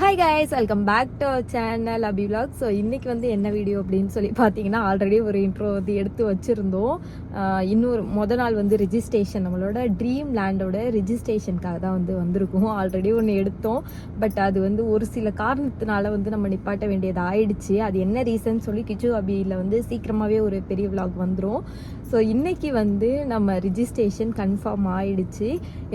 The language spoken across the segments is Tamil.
Hi guys welcome back to our channel Abi vlog so இன்றைக்கி வந்து என்ன வீடியோ அப்படின்னு சொல்லி பார்த்தீங்கன்னா ஆல்ரெடி ஒரு இன்ட்ரோ வந்து எடுத்து வச்சுருந்தோம். இன்னொரு மொதல் நாள் வந்து ரிஜிஸ்ட்ரேஷன் நம்மளோட ட்ரீம் லேண்டோட ரிஜிஸ்ட்ரேஷனுக்காக தான் வந்து வந்திருக்கோம். ஆல்ரெடி ஒன்று எடுத்தோம். பட் அது வந்து ஒரு சில காரணத்தினால வந்து நம்ம நிப்பாட்ட வேண்டியது ஆயிடுச்சு. அது என்ன ரீசன் சொல்லி கிச்சு அபியில் வந்து சீக்கிரமாகவே ஒரு பெரிய விலாக் வந்துடும் ஸோ இன்றைக்கி வந்து நம்ம ரிஜிஸ்ட்ரேஷன் கன்ஃபார்ம் ஆயிடுச்சு.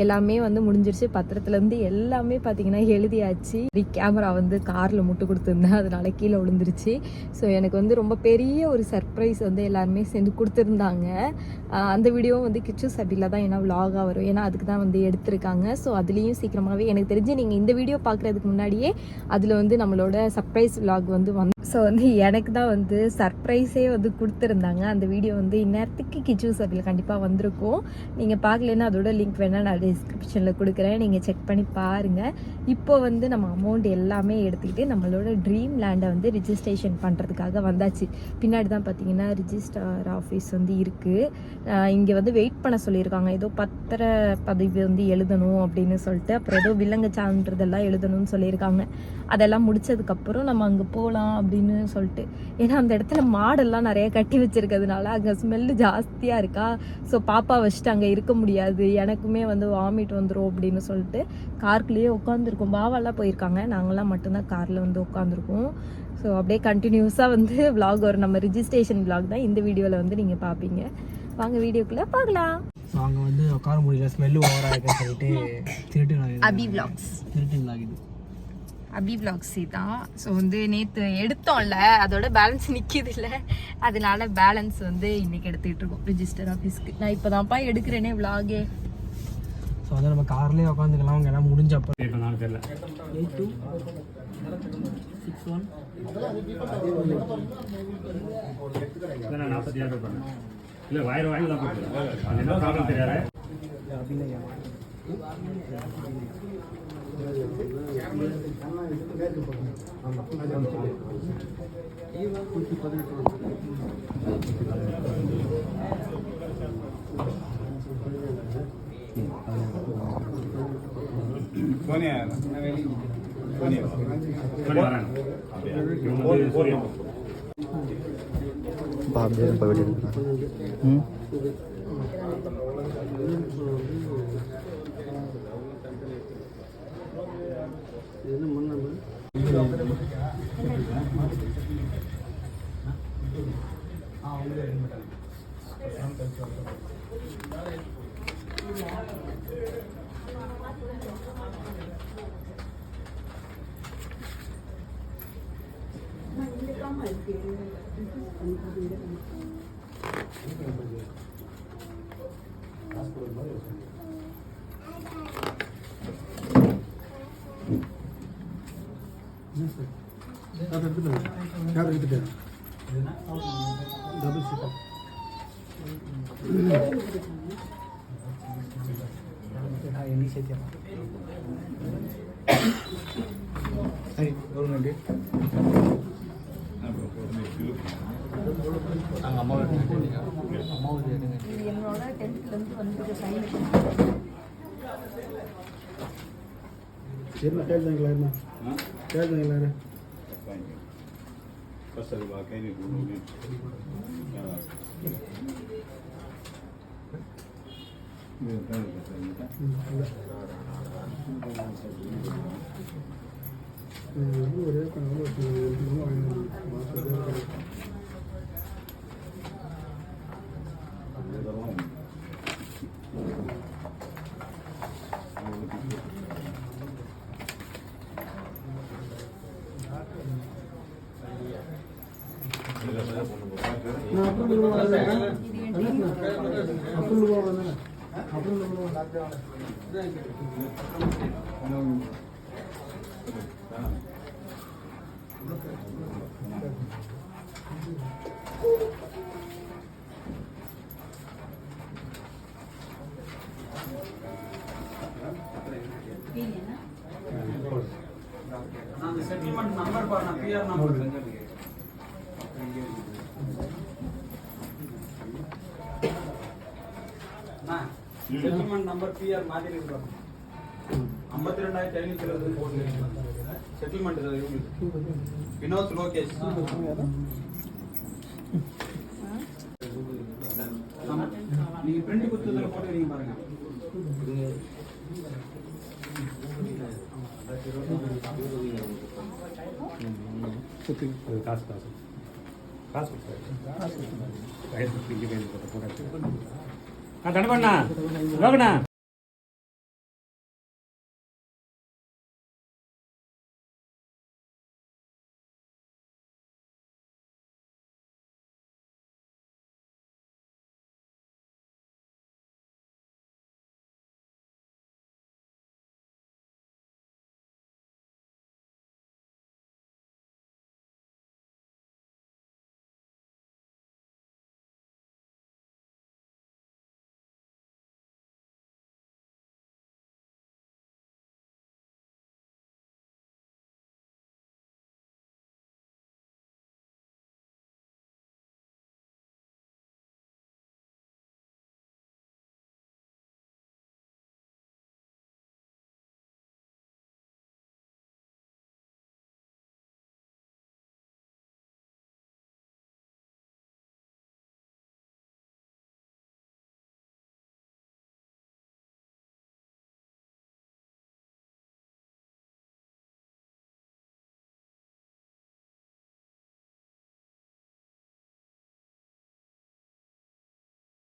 எல்லாமே வந்து முடிஞ்சிருச்சு. பத்திரத்துலேருந்து எல்லாமே பார்த்தீங்கன்னா எழுதியாச்சு. கேமரா வந்து காரில் முட்டு கொடுத்துருந்தேன் அதனால கீழே விழுந்துருச்சு. ஸோ எனக்கு வந்து ரொம்ப பெரிய ஒரு சர்ப்ரைஸ் வந்து எல்லாருமே சேர்ந்து கொடுத்துருந்தாங்க. அந்த வீடியோவும் வந்து கிச்சு சபியில் தான் ஏன்னா விலாகாக வரும். ஏன்னா அதுக்கு தான் வந்து எடுத்திருக்காங்க. ஸோ அதுலேயும் சீக்கிரமாகவே எனக்கு தெரிஞ்சு நீங்கள் இந்த வீடியோ பார்க்குறதுக்கு முன்னாடியே அதில் வந்து நம்மளோட சர்ப்ரைஸ் விலாக் வந்து வந்து ஸோ வந்து எனக்கு தான் வந்து சர்ப்ரைஸே வந்து கொடுத்துருந்தாங்க. அந்த வீடியோ வந்து இந்நேரத்துக்கு கிச்சு சபியில் கண்டிப்பாக வந்திருக்கும். நீங்கள் பார்க்கலன்னா அதோட லிங்க் வேணால் நான் டிஸ்கிரிப்ஷனில் கொடுக்குறேன். நீங்கள் செக் பண்ணி பாருங்கள் இப்போ வந்து நம்ம அமௌண்ட் எல்லாமே எடுத்துக்கிட்டு நம்மளோட ட்ரீம் லேண்டை வந்து ரிஜிஸ்ட்ரேஷன் பண்ணுறதுக்காக வந்தாச்சு. பின்னாடி தான் பார்த்தீங்கன்னா ரிஜிஸ்டர் ஆஃபீஸ் வந்து இருக்குது இங்கே வந்து வெயிட் பண்ண சொல்லியிருக்காங்க. ஏதோ பத்திர பதிவு வந்து எழுதணும் அப்படின்னு சொல்லிட்டு அப்புறம் ஏதோ விலங்கு சான்றதெல்லாம் எழுதணும்னு சொல்லியிருக்காங்க. அதெல்லாம் முடிச்சதுக்கப்புறம் நம்ம அங்கே போகலாம் அப்படின்னு சொல்லிட்டு. ஏன்னா அந்த இடத்துல மாடெல்லாம் நிறைய கட்டி வச்சிருக்கிறதுனால அங்கே ஸ்மெல்லு ஜாஸ்தியாக இருக்கா. ஸோ பாப்பா வச்சுட்டு அங்கே இருக்க முடியாது. எனக்குமே வந்து வாமிட் வந்துடும் அப்படின்னு சொல்லிட்டு கார்க்குள்ளேயே உட்காந்துருக்கும் பாவாலாம் போயிருக்காங்க. நாங்களாம் மட்டும்தான் காரில் வந்து உட்காந்துருக்கோம் ஸோ அப்படியே கண்டினியூஸாக வந்து vlog வரும். நம்ம ரிஜிஸ்ட்ரேஷன் vlog தான் இந்த வீடியோவில் வந்து நீங்கள் பார்ப்பீங்க வாங்க வீடியோக்குள்ளே பார்க்கலாம் ஸோ அங்கே வந்து உட்கார முடியல. ஸ்மெல்லு ஓவராக இருக்குன்னு சொல்லிட்டு திருட்டு அபி vlogs. திருட்டு ஆகுது அபி vlogs தான் ஸோ வந்து நேற்று எடுத்தோம்ல அதோட பேலன்ஸ் நிற்கிது இல்லை அதனால பேலன்ஸ் வந்து இன்னைக்கு எடுத்துக்கிட்டு இருக்கோம். ரிஜிஸ்டர் ஆஃபீஸ்க்கு நான் இப்போ தான்ப்பா எடுக்கிறேனே ஸோ வந்து நம்ம கார்லேயே உட்காந்துக்கலாம் அவங்க எல்லாம் முடிஞ்சப்போ இப்போ நான் தெரியல. எயிட் டூ சிக்ஸ் ஒன் நாற்பத்தி பண்ணேன். இல்லை வயிறு வாங்கி தான் அது என்ன ப்ராப்ளம் தெரியாது. அபிநயம் பண்ணி சோனியா சோனியா என்ன பண்ணலாம் Thank nanti. அங்கே அம்மா அம்மா எடுங்க இது என்னோட டென்த்லேருந்து வந்து சைன் என்ன கேள்விங்களா என்ன கேள்விங்களா என்ன ஃபஸ்ட் கை நீ ஒரே கனவு நான் அப்புறம் சொல்லுவேன் அப்புறம் சொல்லுவேன் அப்புறம் சொல்லுவேன் செட்டில்மெண்ட் நம்பர் பிஆர் மாதிரி இருக்கும் ஐம்பத்தி ரெண்டாயிரத்தி ஐநூத்தி இருபது போட்டு செட்டில்மெண்ட் வினோத் லோகேஷ் ஆமா. நீங்க பிரிண்ட் கொடுத்ததுல போட்டு வரீங்க பாருங்க காசு காசு காசு. ஆ தனபண்ணா லோகண்ணா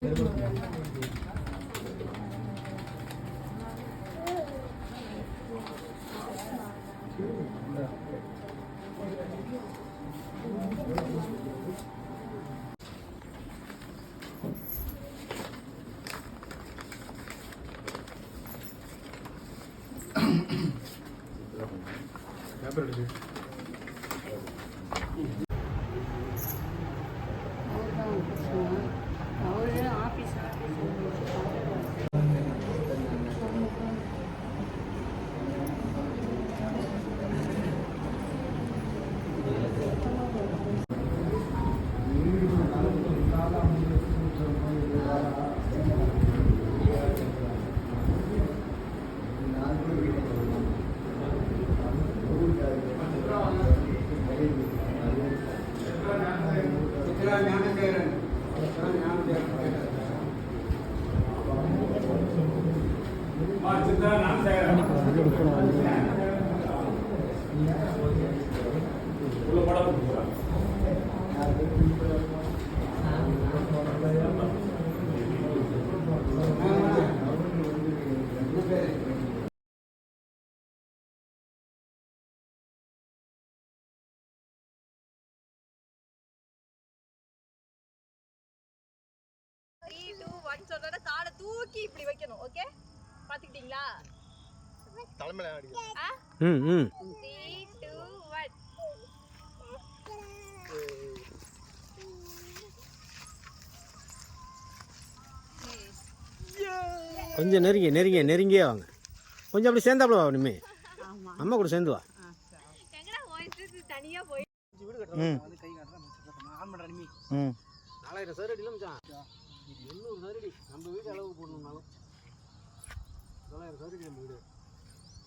పేపర్ த்ரீ டூ ஒன் சொன்னா காலை தூக்கி இப்படி வைக்கணும் ஓகே பாத்துக்கிட்டீங்களா? ம் ம். கொஞ்சம் நெருங்கி நெருங்கி நெருங்கியே வாங்க. கொஞ்சம் அப்படி சேர்ந்தாப்புல வா இனிமே. அம்மா கூட சேர்ந்து வா. ம். ம். நாலாயிரம் நம்ம வீட்டு அளவுக்கு போடணும்னாலும். தொள்ளாயிரம் சதுரடி நம்ம வீடு.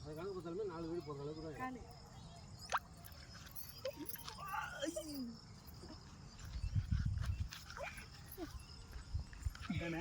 அது கணக்கு பார்த்தாலுமே நாலு வீடு போடுற அளவுக்கு தான். தானே